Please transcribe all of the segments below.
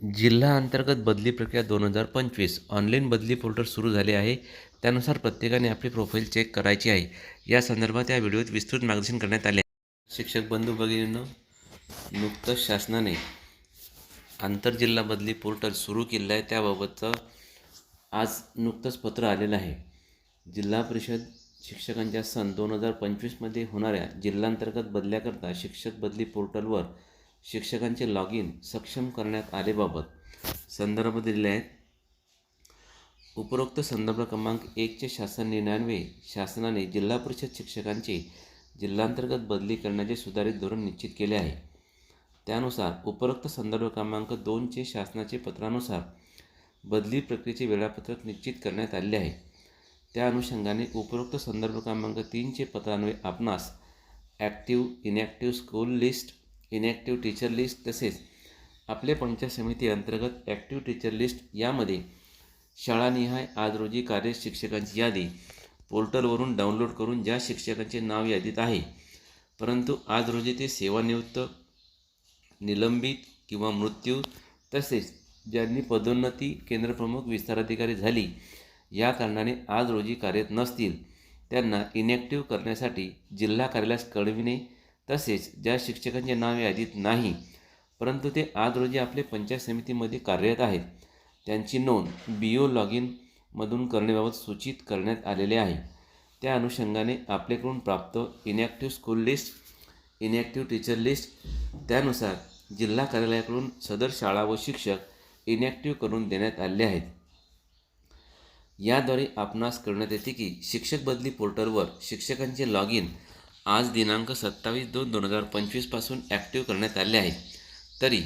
जिल्हा अंतर्गत बदली प्रक्रिया दोन हजार पंचवीस. ऑनलाईन बदली पोर्टल सुरू झाले आहे. त्यानुसार प्रत्येकाने आपली प्रोफाईल चेक करायची आहे. या संदर्भात या व्हिडिओत विस्तृत मार्गदर्शन करण्यात आले शिक्षक बंधू भगिनींनो नुकतंच शासनाने आंतरजिल्हा बदली पोर्टल सुरू केलं आहे. त्याबाबतचं आज नुकतंच पत्र आलेलं आहे. जिल्हा परिषद शिक्षकांच्या सन दोन हजार पंचवीसमध्ये होणाऱ्या जिल्हांतर्गत बदल्याकरता शिक्षक बदली पोर्टलवर शिक्षकांचे लॉग इन सक्षम करण्यात आलेबाबत संदर्भ दिलेले आहेत. उपरोक्त संदर्भ क्रमांक एकचे शासन निर्णयान्वये शासनाने जिल्हा परिषद शिक्षकांचे जिल्हांतर्गत बदली करण्याचे सुधारित धोरण निश्चित केले आहे. त्यानुसार उपरोक्त संदर्भ क्रमांक दोनचे शासनाचे पत्रानुसार बदली प्रक्रियेचे वेळापत्रक निश्चित करण्यात आले आहे. त्या अनुषंगाने उपरोक्त संदर्भ क्रमांक तीनचे पत्रान्वये आपणास active inactive school list inactive teacher list तसेच आपले पंचायत समिती अंतर्गत ॲक्टिव्ह टीचर लिस्ट यामध्ये शाळानिहाय आज रोजी कार्य शिक्षकांची यादी पोर्टलवरून डाउनलोड करून ज्या शिक्षकांचे नाव यादीत आहे परंतु आज रोजी ते सेवानिवृत्त निलंबित किंवा मृत्यू तसेच ज्यांनी पदोन्नती केंद्रप्रमुख विस्ताराधिकारी झाली या कारणाने आज रोजी कार्यरत नसतील त्यांना इनॅक्टिव्ह करण्यासाठी जिल्हा कार्यालयास कळविणे तसेच ज्या शिक्षकांचे नाव यादीत नाही परंतु ते आज रोजी आपले पंचायत समितीमध्ये कार्यरत आहेत. त्यांची नोंद बी ओ लॉग इनमधून करण्याबाबत सूचित करण्यात आलेले आहे. त्या अनुषंगाने आपल्याकडून प्राप्त inactive school list inactive teacher list त्यानुसार जिल्हा कार्यालयाकडून सदर शाळा व शिक्षक इनॅक्टिव्ह करून देण्यात आले आहेत. याद्वारे आपणास करण्यात येते की शिक्षक बदली पोर्टलवर शिक्षकांचे लॉग इन आज दिनांक सत्तावीस दोन दोन हजार पंचवीसपासून ॲक्टिव्ह करण्यात आले आहे. तरी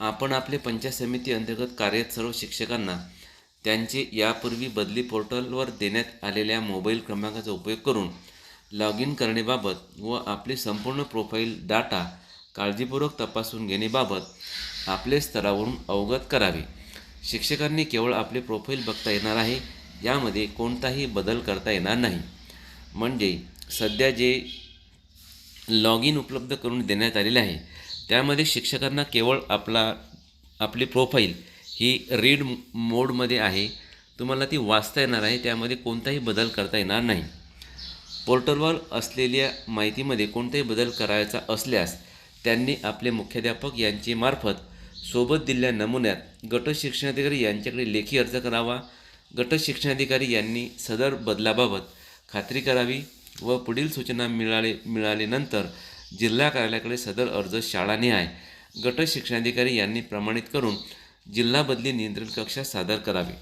आपण आपले पंचायत समिती अंतर्गत कार्यरत सर्व शिक्षकांना त्यांचे यापूर्वी बदली पोर्टलवर देण्यात आलेल्या मोबाईल क्रमांकाचा उपयोग करून लॉग इन करण्याबाबत व आपली संपूर्ण प्रोफाईल डाटा काळजीपूर्वक तपासून घेण्याबाबत आपले स्तरावरून अवगत करावे. शिक्षकांनी केवळ आपले प्रोफाईल बघता येणार आहे यामध्ये कोणताही बदल करता येणार नाही. म्हणजे सध्या जे लॉग इन उपलब्ध करून देण्यात आलेले आहे त्यामध्ये शिक्षकांना केवळ आपला आपली प्रोफाईल ही रीड मोडमध्ये आहे तुम्हाला ती वाचता येणार आहे त्यामध्ये कोणताही बदल करता येणार नाही. पोर्टलवर असलेल्या माहितीमध्ये कोणताही बदल करायचा असल्यास त्यांनी आपले मुख्याध्यापक यांची मार्फत सोबत दिलेल्या नमुन्यात गट शिक्षणाधिकारी यांच्याकडे लेखी अर्ज करावा गट शिक्षणाधिकारी यांनी सदर बदलाबाबत खात्री करावी व पुढील सूचना मिळाले मिळाल्यानंतर जिल्हा कार्यालयाकडे सदर अर्ज शाळाने आहे. गट शिक्षणाधिकारी यांनी प्रमाणित करून जिल्हा बदली नियंत्रण कक्षात सादर करावे.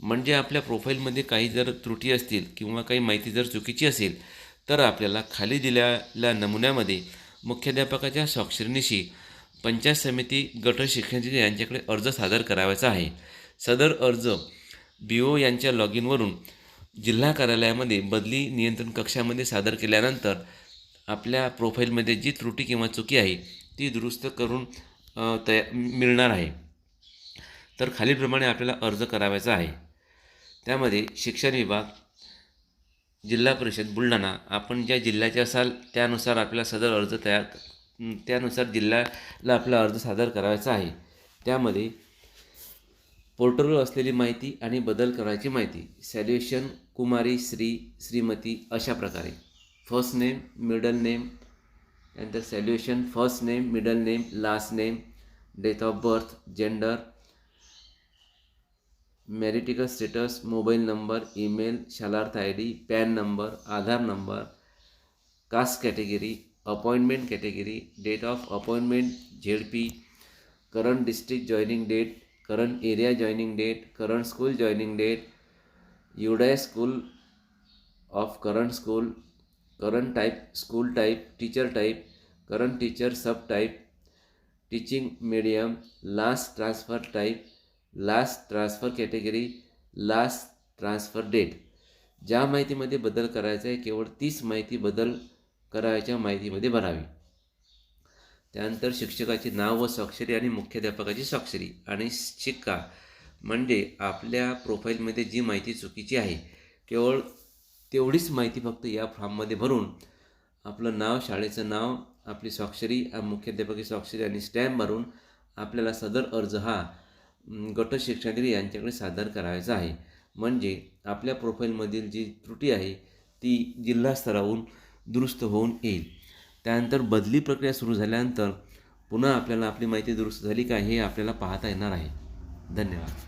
म्हणजे आपल्या प्रोफाईलमध्ये काही जर त्रुटी असतील किंवा काही माहिती जर चुकीची असेल तर आपल्याला खाली दिलेल्या नमुन्यामध्ये मुख्याध्यापकाच्या स्वाक्षरीनिशी पंचायत समिती गट शिक्षणाधिकारी यांच्याकडे अर्ज सादर करावायचा आहे. सदर अर्ज बी ओ यांच्या लॉग इनवरून जिल्हा कार्यालयामध्ये बदली नियंत्रण कक्षामध्ये सादर केल्यानंतर आपल्या प्रोफाईलमध्ये जी त्रुटी किंवा चुकी आहे ती दुरुस्त करून तया मिळणार आहे. तर खालीलप्रमाणे आपल्याला अर्ज करावायचा आहे. त्यामध्ये शिक्षण विभाग जिल्हा परिषद बुलढाणा आपण ज्या जिल्ह्याचे असाल त्यानुसार आपल्याला सदर अर्ज तयार त्यानुसार जिल्ह्याला आपला अर्ज सादर करायचा आहे. त्यामध्ये पोर्टलवर असलेली माहिती आणि बदल करायची माहिती. सॅल्युएशन कुमारी श्री श्रीमती अशा प्रकारे. फर्स्ट नेम मिडल नेम त्यानंतर salutation first name middle name last name date of birth gender marital status mobile number email Shalarth I D PAN number Aadhaar number caste category appointment category date of appointment Z P current district joining date current area joining date current school joining date UDISE school of current school current type school type teacher type current teacher sub type teaching medium last transfer type last transfer category last transfer date ज्या माहितीमध्ये बदल करायचा आहे केवळ तीच माहिती बदल करायच्या माहितीमध्ये भरावी त्यानंतर शिक्षकाचे नाव व स्वाक्षरी आणि मुख्याध्यापकाची स्वाक्षरी आणि शिक्का म्हणजे आपल्या प्रोफाईलमध्ये जी माहिती चुकीची आहे केवळ तेवढीच माहिती फक्त या फॉर्ममध्ये भरून आपलं नाव शाळेचं नाव आपली स्वाक्षरी मुख्याध्यापकी स्वाक्षरी आणि स्टॅम्प भरून आपल्याला सदर अर्ज हा गट शिक्षणाधिकारी यांच्याकडे सादर करायचा आहे. म्हणजे आपल्या प्रोफाईलमधील जी त्रुटी आहे ती जिल्हा स्तरावरून दुरुस्त होऊन येईल. त्यानंतर बदली प्रक्रिया सुरू झाल्यानंतर पुन्हा आपल्याला आपली माहिती दुरुस्त झाली का हे आपल्याला पाहता येणार आहे. धन्यवाद.